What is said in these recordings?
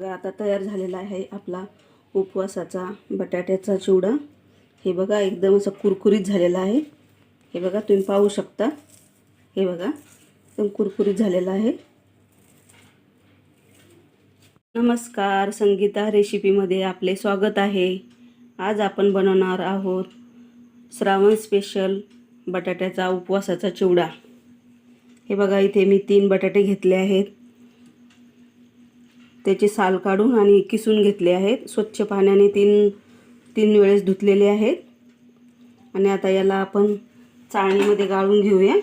बघा आता तयार झालेला आहे आपला उपवासाचा बटाट्याचा चिवडा. हे बघा एकदम असं कुरकुरीत झालेला आहे. हे बघा तुम्ही पाहू शकता. हे बघा एकदम कुरकुरीत झालेला आहे. नमस्कार संगीता रेसिपीमध्ये आपले स्वागत आहे. आज आपण बनवणार आहोत श्रावण स्पेशल बटाट्याचा उपवासाचा चिवडा. हे बघा इथे मी तीन बटाटे घेतले आहेत. त्याची साल काढून आणि किसून घेतले आहेत. स्वच्छ पाण्याने तीन तीन वेळेस धुतलेले आहेत. आणि आता याला आपण चाळणीमध्ये गाळून घेऊया.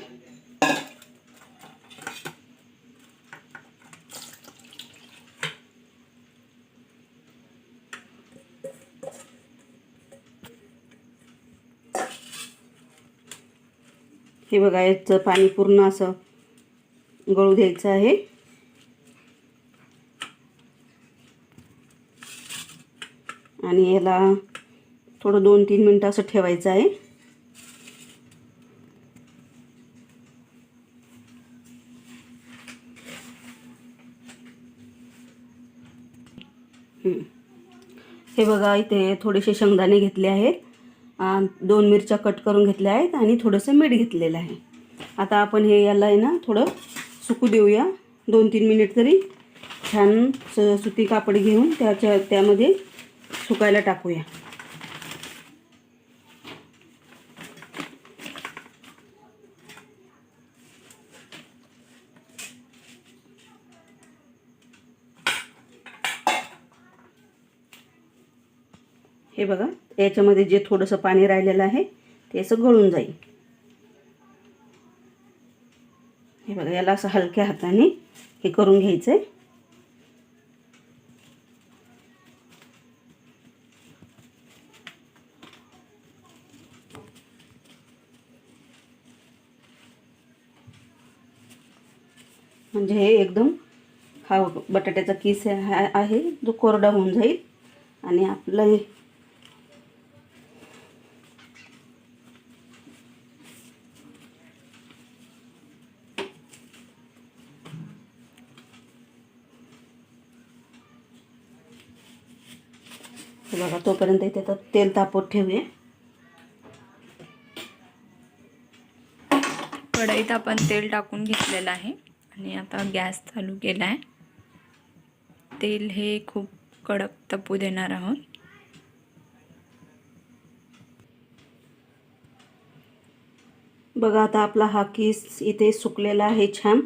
हे बघा याचं पाणी पूर्ण असं गळू द्यायचं आहे. आणि याला थोडं दोन तीन मिनटं असं ठेवायचं आहे. हे बघा इथे थोडेसे शेंगदाणे घेतले आहेत. दोन मिरच्या कट करून घेतल्या आहेत आणि थोडंसं मीठ घेतलेलं आहे. आता आपण हे याला आहे ना थोडं सुकू देऊया. दोन तीन मिनिट तरी छान स सुती कापड घेऊन त्याच्या त्यामध्ये सुकायला टाकूया. हे बघा याच्यामध्ये जे थोडंसं पाणी राहिलेलं आहे ते असं गळून जाईल. हे बघा याला असं हलक्या हाताने हे करून घ्यायचं आहे म्हणजे हे एकदम हा बटाट्याचा किस आहे जो कोरडा होऊन जाईल. आणि आपलं हे बघा तोपर्यंत इथे तर तेल तापत ठेवूया. कढईत आपण तेल टाकून घेतलेलं आहे. आणि आता गॅस चालू केला आहे तेल हे खूप कडक तपू देणार आहोत. बघा आता आपला हा किस इथे सुकलेला आहे छान.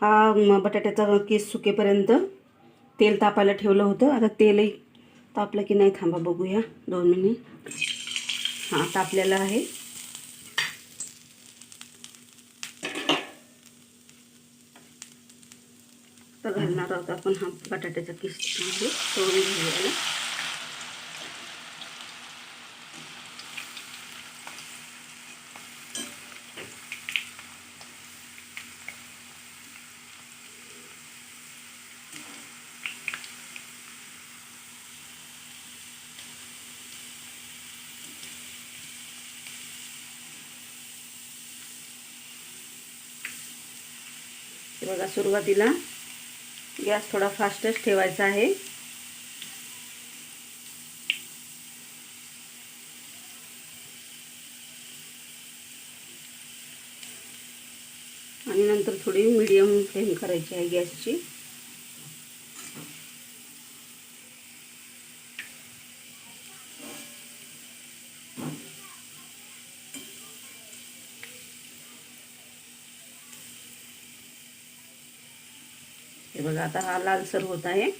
हा बटाट्याचा किस सुकेपर्यंत तेल तापायला ठेवलं होतं. आता तेलही तापलं की नाही थांबा बघूया. दोन मिनिट. हां तापलेलं आहे. तर घालणार आहोत आपण हा बटाट्याचा किसमध्ये तळून घेऊया हे बघा सुरुवातीला गॅस थोडा फास्टच ठेवायचा आहे. आणि नंतर थोडी मीडियम फ्लेम करायची आहे गॅसची. बघा आता हा लालसर होत आहे.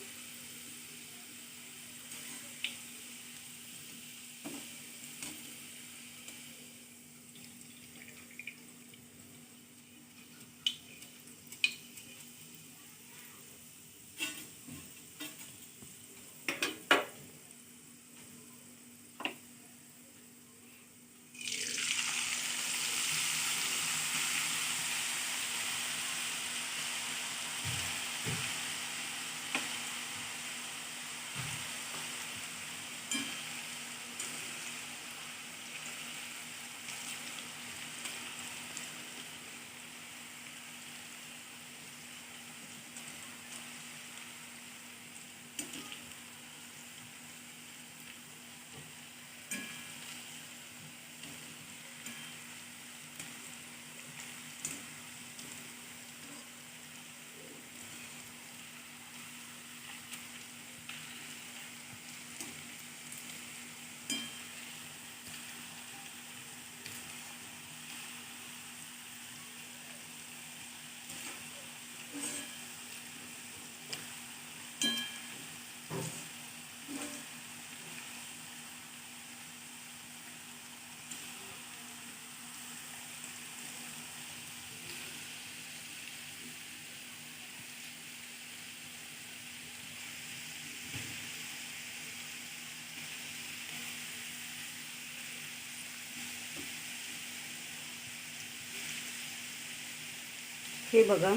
हे बघा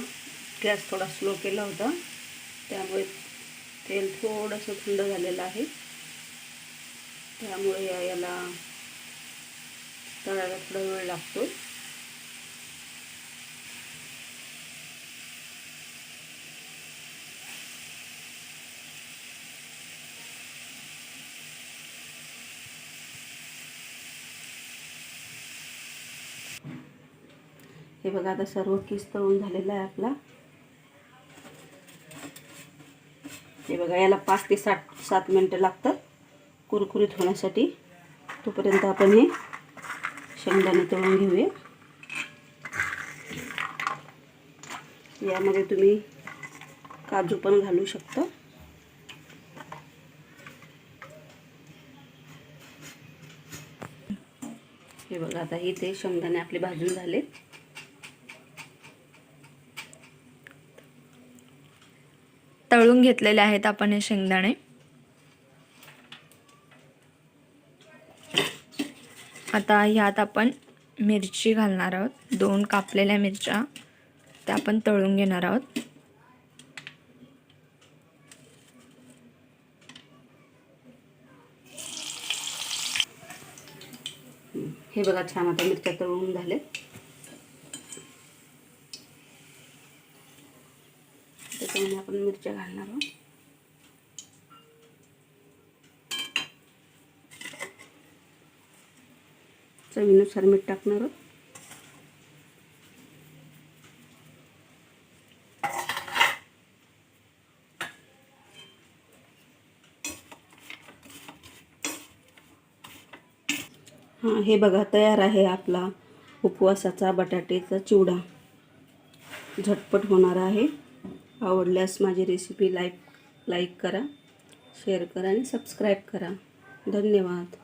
गॅस थोडा स्लो केला होता. त्यामुळे तेल थोडंसं थंड झालेलं आहे. त्यामुळे या- याला तळायला थोडा वेळ लागतो हे बघा आता सर्व किस तळून झालेला आहे आपला. हे बघा याला पाच ते सात सात मिनटं लागतात कुरकुरीत होण्यासाठी. तोपर्यंत आपण हे शेंगदाणे तळून घेऊया. यामध्ये तुम्ही काजू पण घालू शकता. हे बघा आता इथे शेंगदाणे आपले भाजून झालेत. तळून घेतलेले आहेत आपण हे शेंगदाणे. आता ह्यात आपण मिरची घालणार आहोत. दोन कापलेल्या मिरच्या त्या आपण तळून घेणार आहोत. हे बघा छान आता मिरच्या तळून झाले त्याच्यामध्ये आपण मिरच्या घालणार आहोत. चवीनुसार मीठ टाकणार आहोत. हां हे बघा तयार आहे आपला उपवासाचा बटाट्याचा चिवडा. झटपट होणार आहे. आवडल्यास माझी रेसिपी लाईक लाईक करा शेअर करा आणि सबस्क्राईब करा. धन्यवाद.